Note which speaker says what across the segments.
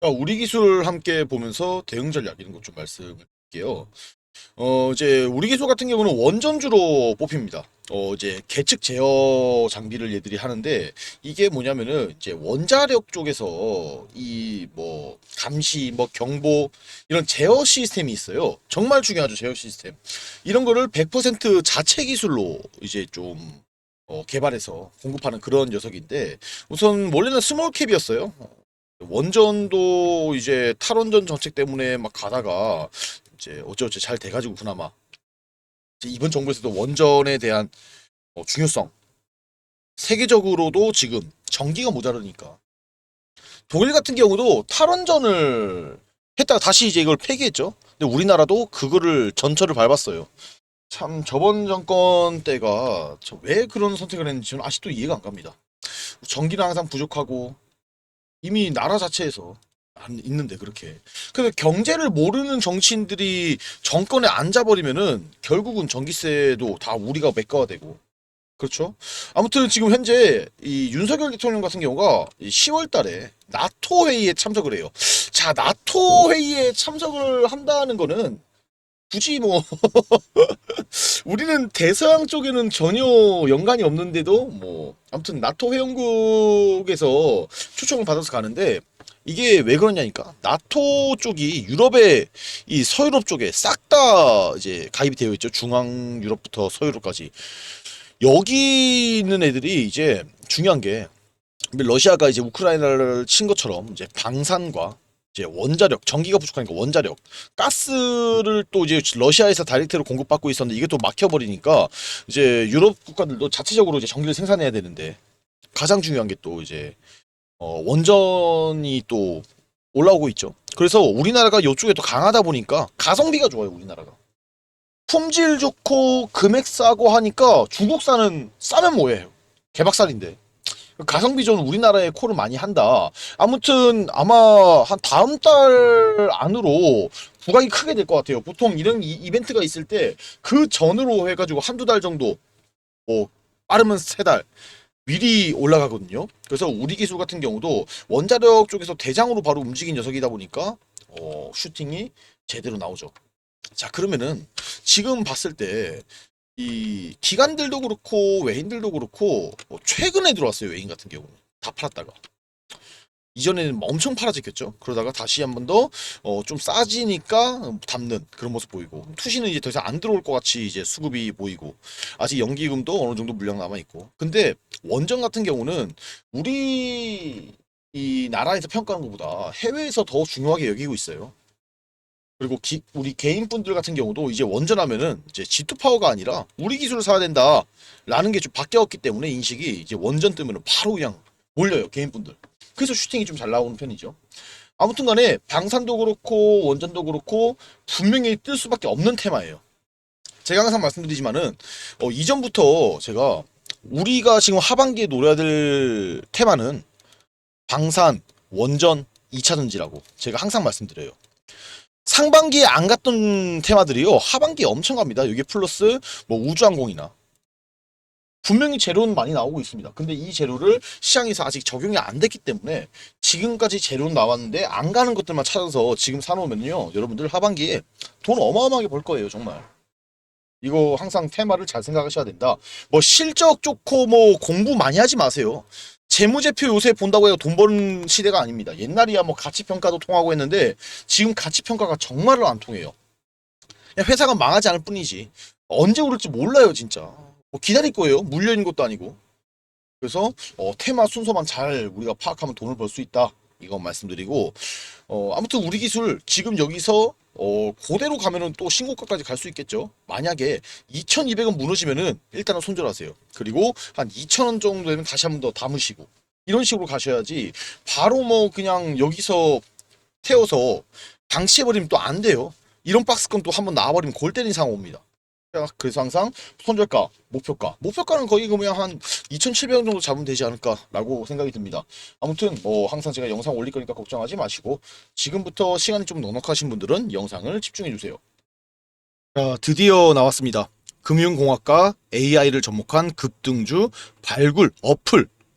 Speaker 1: 자, 우리 기술 함께 보면서 대응 전략 이런 것 좀 말씀을 드릴게요. 어, 이제 우리 기술 같은 경우는 원전주로 뽑힙니다. 어, 이제 계측 제어 장비를 얘들이 하는데 이게 뭐냐면은 이제 원자력 쪽에서 이 뭐 감시, 뭐 경보 이런 제어 시스템이 있어요. 정말 중요하죠, 제어 시스템. 이런 거를 100% 자체 기술로 이제 좀 어, 개발해서 공급하는 그런 녀석인데 우선 원래는 스몰 캡이었어요. 원전도 이제 탈원전 정책 때문에 막 가다가 이제 어쩌어쩌 잘 돼가지고 그나마 이번 정부에서도 원전에 대한 어, 중요성 세계적으로도 지금 전기가 모자라니까 독일 같은 경우도 탈원전을 했다가 다시 이제 이걸 폐기했죠. 근데 우리나라도 그거를 전철을 밟았어요. 참 저번 정권 때가 저왜 그런 선택을 했는지 저는 아직도 이해가 안 갑니다. 전기는 항상 부족하고 이미 나라 자체에서 안 있는데 그렇게. 그래서 경제를 모르는 정치인들이 정권에 앉아버리면은 결국은 전기세도 다 우리가 매가가 되고. 그렇죠? 아무튼 지금 현재 이 윤석열 대통령 같은 경우가 10월 달에 나토 회의에 참석을 해요. 자, 나토 회의에 참석을 한다는 거는 굳이 뭐 우리는 대서양 쪽에는 전혀 연관이 없는데도 뭐 아무튼 나토 회원국에서 초청을 받아서 가는데 이게 왜 그러냐니까 나토 쪽이 유럽의 이 서유럽 쪽에 싹 다 이제 가입이 되어 있죠. 중앙 유럽부터 서유럽까지. 여기 있는 애들이 이제 중요한 게 러시아가 이제 우크라이나를 친 것처럼 이제 방산과 이제 원자력 전기가 부족하니까 원자력 가스를 또 이제 러시아에서 다이렉트로 공급받고 있었는데 이게 또 막혀버리니까 이제 유럽 국가들도 자체적으로 이제 전기를 생산해야 되는데 가장 중요한 게 또 이제 어 원전이 또 올라오고 있죠. 그래서 우리나라가 이쪽에 또 강하다 보니까 가성비가 좋아요 우리나라가. 품질 좋고 금액 싸고 하니까 중국산은 싸면 뭐예요? 개박살인데. 가성비 전 우리나라에 콜을 많이 한다. 아무튼 아마 한 다음 달 안으로 부각이 크게 될 것 같아요. 보통 이런 이- 이벤트가 있을 때 그 전으로 해가지고 한두 달 정도 뭐 빠르면 세 달 미리 올라가거든요. 그래서 우리 기술 같은 경우도 원자력 쪽에서 대장으로 바로 움직인 녀석이다 보니까 어, 슈팅이 제대로 나오죠. 자 그러면은 지금 봤을 때 이 기관들도 그렇고 외인들도 그렇고 뭐 최근에 들어왔어요 외인 같은 경우는. 다 팔았다가. 이전에는 뭐 엄청 팔아졌겠죠? 그러다가 다시 한 번더 어, 좀 싸지니까 담는 그런 모습 보이고 투시는 이제 더 이상 안 들어올 것 같이 이제 수급이 보이고 아직 연기금도 어느 정도 물량 남아 있고. 근데 원전 같은 경우는 우리 이 나라에서 평가하는 것보다 해외에서 더 중요하게 여기고 있어요. 그리고 기- 우리 개인 분들 같은 경우도 이제 원전하면은 이제 G2 파워가 아니라 우리 기술을 사야 된다라는 게 좀 바뀌었기 때문에 인식이 이제 원전 뜨면은 바로 그냥 몰려요 개인 분들. 그래서 슈팅이 좀 잘 나오는 편이죠. 아무튼 간에 방산도 그렇고 원전도 그렇고 분명히 뜰 수밖에 없는 테마예요. 제가 항상 말씀드리지만은 어, 이전부터 제가 우리가 지금 하반기에 노려야 될 테마는 방산, 원전, 2차 전지라고 제가 항상 말씀드려요. 상반기에 안 갔던 테마들이요. 하반기에 엄청 갑니다. 여기 플러스 뭐 우주항공이나 분명히 재료는 많이 나오고 있습니다. 근데 이 재료를 시장에서 아직 적용이 안 됐기 때문에 지금까지 재료는 나왔는데 안 가는 것들만 찾아서 지금 사놓으면요. 여러분들 하반기에 돈 어마어마하게 벌 거예요. 정말. 이거 항상 테마를 잘 생각하셔야 된다. 뭐 실적 좋고 뭐 공부 많이 하지 마세요. 재무제표 요새 본다고 해서 돈 버는 시대가 아닙니다. 옛날이야 뭐 가치평가도 통하고 했는데 지금 가치평가가 정말로 안 통해요. 그냥 회사가 망하지 않을 뿐이지. 언제 오를지 몰라요 진짜. 뭐 기다릴 거예요. 물려있는 것도 아니고. 그래서 어, 테마 순서만 잘 우리가 파악하면 돈을 벌 수 있다. 이건 말씀드리고 어, 아무튼 우리 기술 지금 여기서 어, 그대로 가면은 또 신고가까지 갈 수 있겠죠. 만약에 2,200원 무너지면은 일단은 손절하세요. 그리고 한 2,000원 정도 되면 다시 한 번 더 담으시고 이런 식으로 가셔야지 바로 뭐 그냥 여기서 태워서 방치해버리면 또 안 돼요. 이런 박스권 또 한번 나와버리면 골 때리는 상황 옵니다. 그래서 항상 손절가, 목표가. 목표가는 거의 그냥 한 2,700원 정도 잡으면 되지 않을까라고 생각이 듭니다. 아무튼 뭐 항상 제가 영상 올릴 거니까 걱정하지 마시고 지금부터 시간이 좀 넉넉하신 분들은 영상을 집중해 주세요. 자, 드디어 나왔습니다. 금융공학과 AI를 접목한 급등주 발굴 어플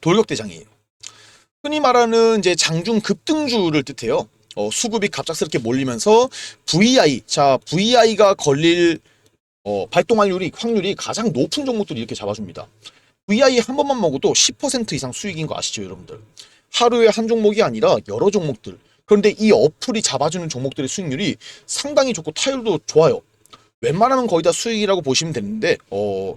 Speaker 1: 돌격대장이에요. 흔히 말하는 이제 장중 급등주를 뜻해요. 어, 수급이 갑작스럽게 몰리면서 VI, 자 VI가 걸릴 어, 발동확률이 확률이 가장 높은 종목들이 이렇게 잡아줍니다. VI 한 번만 먹어도 10% 이상 수익인 거 아시죠, 여러분들? 하루에 한 종목이 아니라 여러 종목들. 그런데 이 어플이 잡아주는 종목들의 수익률이 상당히 좋고 타율도 좋아요. 웬만하면 거의 다 수익이라고 보시면 되는데, 어,